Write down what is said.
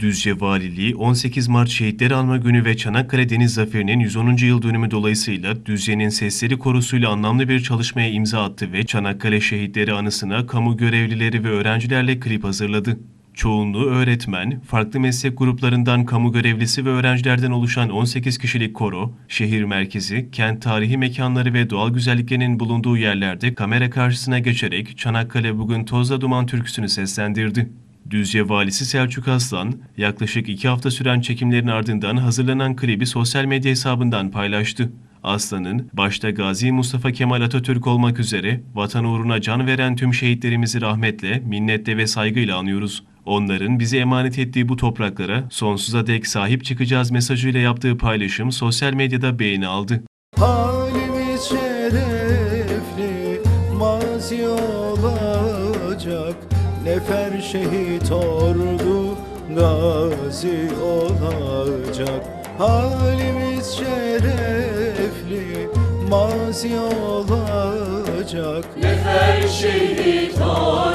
Düzce Valiliği 18 Mart Şehitleri Anma Günü ve Çanakkale Deniz Zaferi'nin 110. yıl dönümü dolayısıyla Düzce'nin sesleri korusuyla anlamlı bir çalışmaya imza attı ve Çanakkale Şehitleri anısına kamu görevlileri ve öğrencilerle klip hazırladı. Çoğunluğu öğretmen, farklı meslek gruplarından kamu görevlisi ve öğrencilerden oluşan 18 kişilik koro, şehir merkezi, kent tarihi mekanları ve doğal güzelliklerinin bulunduğu yerlerde kamera karşısına geçerek Çanakkale Bugün Tozla Duman türküsünü seslendirdi. Düzce Valisi Selçuk Aslan, yaklaşık iki hafta süren çekimlerin ardından hazırlanan klibi sosyal medya hesabından paylaştı. Aslan'ın, başta Gazi Mustafa Kemal Atatürk olmak üzere vatan uğruna can veren tüm şehitlerimizi rahmetle, minnetle ve saygıyla anıyoruz. Onların bize emanet ettiği bu topraklara sonsuza dek sahip çıkacağız mesajıyla yaptığı paylaşım sosyal medyada beğeni aldı. Halimiz şerefli mazi olacak Nefer şehit ordu gazi olacak. Halimiz şerefli mazi olacak. Nefer şehit ordu